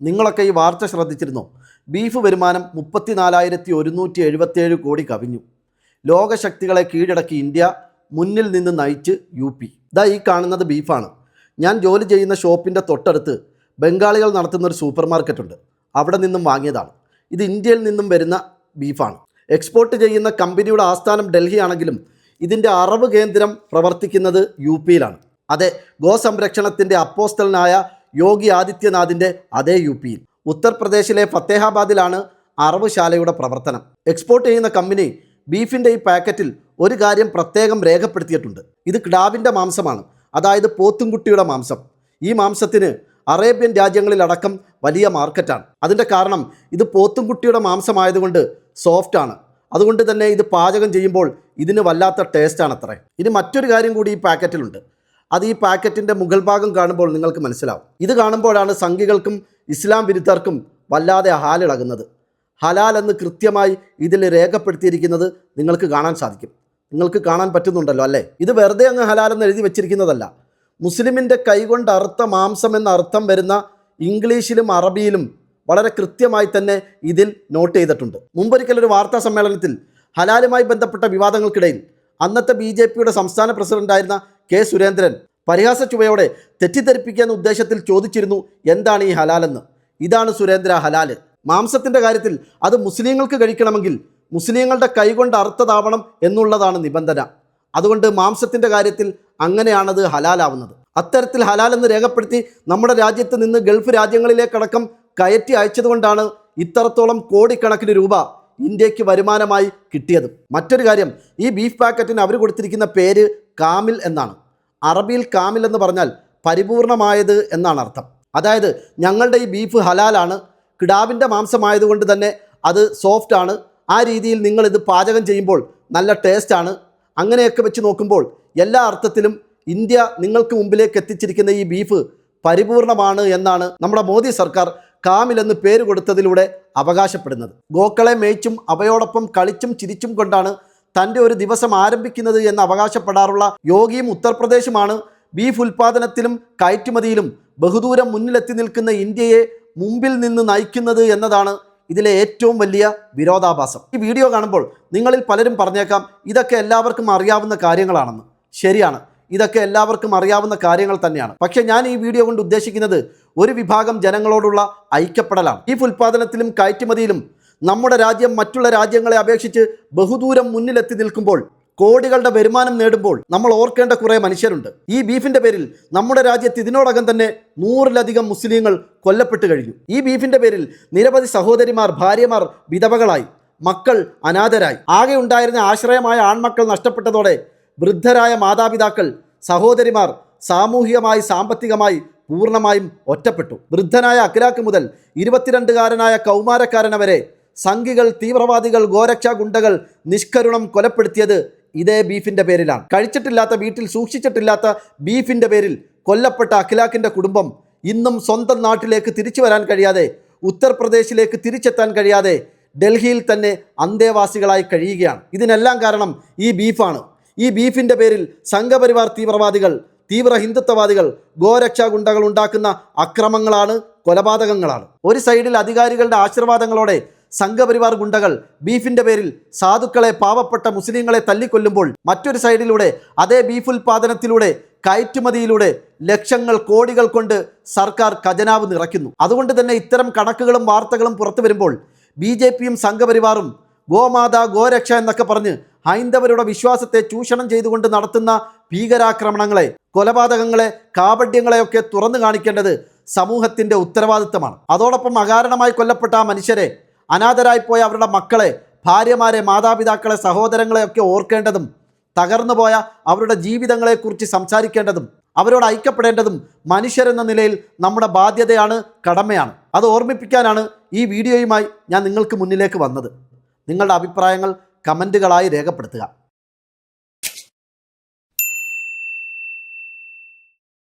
നിങ്ങളൊക്കെ ഈ വാർത്ത ശ്രദ്ധിച്ചിരുന്നോ? ബീഫ് വരുമാനം മുപ്പത്തിനാലായിരത്തി ഒരുന്നൂറ്റി എഴുപത്തിയേഴ് കോടി കവിഞ്ഞു. ലോകശക്തികളെ കീഴടക്കി ഇന്ത്യ മുന്നിൽ നിന്ന് നയിച്ച് യു പി. ഇതാ ഈ കാണുന്നത് ബീഫാണ്. ഞാൻ ജോലി ചെയ്യുന്ന ഷോപ്പിന്റെ തൊട്ടടുത്ത് ബംഗാളികൾ നടത്തുന്ന ഒരു സൂപ്പർ മാർക്കറ്റ് ഉണ്ട് അവിടെ നിന്നും വാങ്ങിയതാണ്. ഇത് ഇന്ത്യയിൽ നിന്നും വരുന്ന ബീഫാണ്. എക്സ്പോർട്ട് ചെയ്യുന്ന കമ്പനിയുടെ ആസ്ഥാനം ഡൽഹി ആണെങ്കിലും ഇതിന്റെ അറവ് കേന്ദ്രം പ്രവർത്തിക്കുന്നത് യു പിയിലാണ്. അതെ ഗോസംരക്ഷണത്തിന്റെ അപ്പോസ്തലനായ യോഗി ആദിത്യനാഥിന്റെ അതേ യു പിയിൽ. ഉത്തർപ്രദേശിലെ ഫത്തേഹാബാദിലാണ് അറവുശാലയുടെ പ്രവർത്തനം. എക്സ്പോർട്ട് ചെയ്യുന്ന കമ്പനി ബീഫിന്റെ ഈ പാക്കറ്റിൽ ഒരു കാര്യം പ്രത്യേകം രേഖപ്പെടുത്തിയിട്ടുണ്ട്. ഇത് കിടാവിന്റെ മാംസമാണ്. അതായത് പോത്തുംകുട്ടിയുടെ മാംസം. ഈ മാംസത്തിന് അറേബ്യൻ രാജ്യങ്ങളിലടക്കം വലിയ മാർക്കറ്റാണ്. അതിന്റെ കാരണം ഇത് പോത്തുംകുട്ടിയുടെ മാംസമായതുകൊണ്ട് സോഫ്റ്റാണ്. അതുകൊണ്ട് തന്നെ ഇത് പാചകം ചെയ്യുമ്പോൾ ഇതിന് വല്ലാത്ത ടേസ്റ്റാണ് അത്രേ ഇനി മറ്റൊരു കാര്യം കൂടി ഈ പാക്കറ്റിലുണ്ട്. അത് ഈ പാക്കറ്റിന്റെ മുകൾ ഭാഗം കാണുമ്പോൾ നിങ്ങൾക്ക് മനസ്സിലാവും. ഇത് കാണുമ്പോഴാണ് സംഘികൾക്കും ഇസ്ലാം വിരുദ്ധർക്കും വല്ലാതെ ഹാലിളകുന്നത് ഹലാൽ എന്ന് കൃത്യമായി ഇതിൽ രേഖപ്പെടുത്തിയിരിക്കുന്നത് നിങ്ങൾക്ക് കാണാൻ സാധിക്കും. നിങ്ങൾക്ക് കാണാൻ പറ്റുന്നുണ്ടല്ലോ അല്ലേ? ഇത് വെറുതെ അങ്ങ് ഹലാൽ എന്ന് എഴുതി വെച്ചിരിക്കുന്നതല്ല. മുസ്ലിമിന്റെ കൈകൊണ്ട് അർത്ഥ മാംസം എന്ന അർത്ഥം വരുന്ന ഇംഗ്ലീഷിലും അറബിയിലും വളരെ കൃത്യമായി തന്നെ ഇതിൽ നോട്ട് ചെയ്തിട്ടുണ്ട്. മുമ്പൊരിക്കൽ ഒരു വാർത്താ സമ്മേളനത്തിൽ ഹലാലുമായി ബന്ധപ്പെട്ട വിവാദങ്ങൾക്കിടയിൽ അന്നത്തെ ബി ജെ പിയുടെ സംസ്ഥാന പ്രസിഡന്റായിരുന്ന കെ സുരേന്ദ്രൻ പരിഹാസ ചുവയോടെ തെറ്റിദ്ധരിപ്പിക്കുന്ന ഉദ്ദേശത്തിൽ ചോദിച്ചിരുന്നു എന്താണ് ഈ ഹലാലെന്ന്? ഇതാണ് സുരേന്ദ്ര ഹലാൽ. മാംസത്തിന്റെ കാര്യത്തിൽ അത് മുസ്ലിങ്ങൾക്ക് കഴിക്കണമെങ്കിൽ മുസ്ലിങ്ങളുടെ കൈകൊണ്ട് അർത്ഥതാവണം എന്നുള്ളതാണ് നിബന്ധന. അതുകൊണ്ട് മാംസത്തിന്റെ കാര്യത്തിൽ അങ്ങനെയാണത് ഹലാലാവുന്നത്. അത്തരത്തിൽ ഹലാൽ എന്ന് രേഖപ്പെടുത്തി നമ്മുടെ രാജ്യത്ത് നിന്ന് ഗൾഫ് രാജ്യങ്ങളിലേക്കടക്കം കയറ്റി അയച്ചതുകൊണ്ടാണ് ഇത്രത്തോളം കോടിക്കണക്കിന് രൂപ ഇന്ത്യയ്ക്ക് വരുമാനമായി കിട്ടിയത്. മറ്റൊരു കാര്യം ഈ ബീഫ് പാക്കറ്റിന് അവർ കൊടുത്തിരിക്കുന്ന പേര് കാമിൽ എന്നാണ്. അറബിയിൽ കാമിൽ എന്ന് പറഞ്ഞാൽ പരിപൂർണമായത് എന്നാണ് അർത്ഥം. അതായത് ഞങ്ങളുടെ ഈ ബീഫ് ഹലാലാണ് കിടാവിന്റെ മാംസമായതുകൊണ്ട് തന്നെ അത് സോഫ്റ്റ് ആണ്. ആ രീതിയിൽ നിങ്ങളിത് പാചകം ചെയ്യുമ്പോൾ നല്ല ടേസ്റ്റ് ആണ്. അങ്ങനെയൊക്കെ വെച്ച് നോക്കുമ്പോൾ എല്ലാ അർത്ഥത്തിലും ഇന്ത്യ നിങ്ങൾക്ക് മുമ്പിലേക്ക് എത്തിച്ചിരിക്കുന്ന ഈ ബീഫ് പരിപൂർണമാണ് എന്നാണ് നമ്മുടെ മോദി സർക്കാർ കാമിലെന്ന് പേര് കൊടുത്തതിലൂടെ അവകാശപ്പെടുന്നത്. ഗോക്കളെ മേയ്ച്ചും അവയോടൊപ്പം കളിച്ചും ചിരിച്ചും കൊണ്ടാണ് തന്റെ ഒരു ദിവസം ആരംഭിക്കുന്നത് എന്ന് അവകാശപ്പെടാറുള്ള യോഗിയും ഉത്തർപ്രദേശുമാണ്. ബീഫ് ഉൽപ്പാദനത്തിലും കയറ്റുമതിയിലും ബഹുദൂരം മുന്നിലെത്തി നിൽക്കുന്ന ഇന്ത്യയെ മുമ്പിൽ നിന്ന് നയിക്കുന്നത് എന്നതാണ് ഇതിലെ ഏറ്റവും വലിയ വിരോധാഭാസം. ഈ വീഡിയോ കാണുമ്പോൾ നിങ്ങളിൽ പലരും പറഞ്ഞേക്കാം ഇതൊക്കെ എല്ലാവർക്കും അറിയാവുന്ന കാര്യങ്ങളാണെന്ന്. ശരിയാണ്. ഇതൊക്കെ എല്ലാവർക്കും അറിയാവുന്ന കാര്യങ്ങൾ തന്നെയാണ്. പക്ഷേ ഞാൻ ഈ വീഡിയോ കൊണ്ട് ഉദ്ദേശിക്കുന്നത് ഒരു വിഭാഗം ജനങ്ങളോടുള്ള ഐക്യപ്പെടലാണ്. ഈ ഉൽപ്പാദനത്തിലും കയറ്റുമതിയിലും നമ്മുടെ രാജ്യം മറ്റുള്ള രാജ്യങ്ങളെ അപേക്ഷിച്ച് ബഹുദൂരം മുന്നിലെത്തി നിൽക്കുമ്പോൾ കോടികളുടെ വരുമാനം നേടുമ്പോൾ നമ്മൾ ഓർക്കേണ്ട കുറേ മനുഷ്യരുണ്ട്. ഈ ബീഫിന്റെ പേരിൽ നമ്മുടെ രാജ്യത്ത് ഇതിനോടകം തന്നെ നൂറിലധികം മുസ്ലിങ്ങൾ കൊല്ലപ്പെട്ട് കഴിഞ്ഞു. ഈ ബീഫിന്റെ പേരിൽ നിരവധി സഹോദരിമാർ ഭാര്യമാർ വിധവകളായി. മക്കൾ അനാഥരായി. ആകെ ഉണ്ടായിരുന്ന ആശ്രയമായ ആൺമക്കൾ നഷ്ടപ്പെട്ടതോടെ വൃദ്ധരായ മാതാപിതാക്കൾ സഹോദരിമാർ സാമൂഹികമായി സാമ്പത്തികമായി പൂർണമായും ഒറ്റപ്പെട്ടു. വൃദ്ധനായ അഖിലാക്ക് മുതൽ ഇരുപത്തിരണ്ടുകാരനായ കൗമാരക്കാരൻ വരെ സംഘികൾ തീവ്രവാദികൾ ഗോരക്ഷാ ഗുണ്ടകൾ നിഷ്കരുണം കൊലപ്പെടുത്തിയത് ഇതേ ബീഫിന്റെ പേരിലാണ്. കഴിച്ചിട്ടില്ലാത്ത വീട്ടിൽ സൂക്ഷിച്ചിട്ടില്ലാത്ത ബീഫിന്റെ പേരിൽ കൊല്ലപ്പെട്ട അഖിലാക്കിന്റെ കുടുംബം ഇന്നും സ്വന്തം നാട്ടിലേക്ക് തിരിച്ചു വരാൻ കഴിയാതെ ഉത്തർപ്രദേശിലേക്ക് തിരിച്ചെത്താൻ കഴിയാതെ ഡൽഹിയിൽ തന്നെ അന്തേവാസികളായി കഴിയുകയാണ്. ഇതിനെല്ലാം കാരണം ഈ ബീഫാണ്. ഈ ബീഫിന്റെ പേരിൽ സംഘപരിവാർ തീവ്രവാദികൾ തീവ്ര ഹിന്ദുത്വവാദികൾ ഗോരക്ഷാ ഗുണ്ടകൾ ഉണ്ടാക്കുന്ന അക്രമങ്ങളാണ് കൊലപാതകങ്ങളാണ്. ഒരു സൈഡിൽ അധികാരികളുടെ ആശീർവാദങ്ങളോടെ സംഘപരിവാർ ഗുണ്ടകൾ ബീഫിന്റെ പേരിൽ സാധുക്കളെ പാവപ്പെട്ട മുസ്ലിങ്ങളെ തല്ലിക്കൊല്ലുമ്പോൾ മറ്റൊരു സൈഡിലൂടെ അതേ ബീഫ് ഉൽപാദനത്തിലൂടെ കയറ്റുമതിയിലൂടെ ലക്ഷങ്ങൾ കോടികൾ കൊണ്ട് സർക്കാർ ഖജനാവ് നിറയ്ക്കുന്നു. അതുകൊണ്ട് തന്നെ ഇത്തരം കണക്കുകളും വാർത്തകളും പുറത്തു വരുമ്പോൾ ബി ജെ പിയും സംഘപരിവാറും ഗോമാത ഗോരക്ഷ എന്നൊക്കെ പറഞ്ഞ് ഹൈന്ദവരുടെ വിശ്വാസത്തെ ചൂഷണം ചെയ്തുകൊണ്ട് നടത്തുന്ന ഭീകരാക്രമണങ്ങളെ കൊലപാതകങ്ങളെ കാപഡ്യങ്ങളെയൊക്കെ തുറന്നു കാണിക്കേണ്ടത് സമൂഹത്തിന്റെ ഉത്തരവാദിത്തമാണ്. അതോടൊപ്പം അകാരണമായി കൊല്ലപ്പെട്ട ആ മനുഷ്യരെ അനാഥരായിപ്പോയ അവരുടെ മക്കളെ ഭാര്യമാരെ മാതാപിതാക്കളെ സഹോദരങ്ങളെയൊക്കെ ഓർക്കേണ്ടതും തകർന്നുപോയ അവരുടെ ജീവിതങ്ങളെക്കുറിച്ച് സംസാരിക്കേണ്ടതും അവരോട് ഐക്യപ്പെടേണ്ടതും മനുഷ്യരെന്ന നിലയിൽ നമ്മുടെ ബാധ്യതയാണ് കടമയാണ്. അത് ഓർമ്മിപ്പിക്കാനാണ് ഈ വീഡിയോയുമായി ഞാൻ നിങ്ങൾക്ക് മുന്നിലേക്ക് വന്നത്. നിങ്ങളുടെ അഭിപ്രായങ്ങൾ കമൻറ്റുകളായി രേഖപ്പെടുത്തുക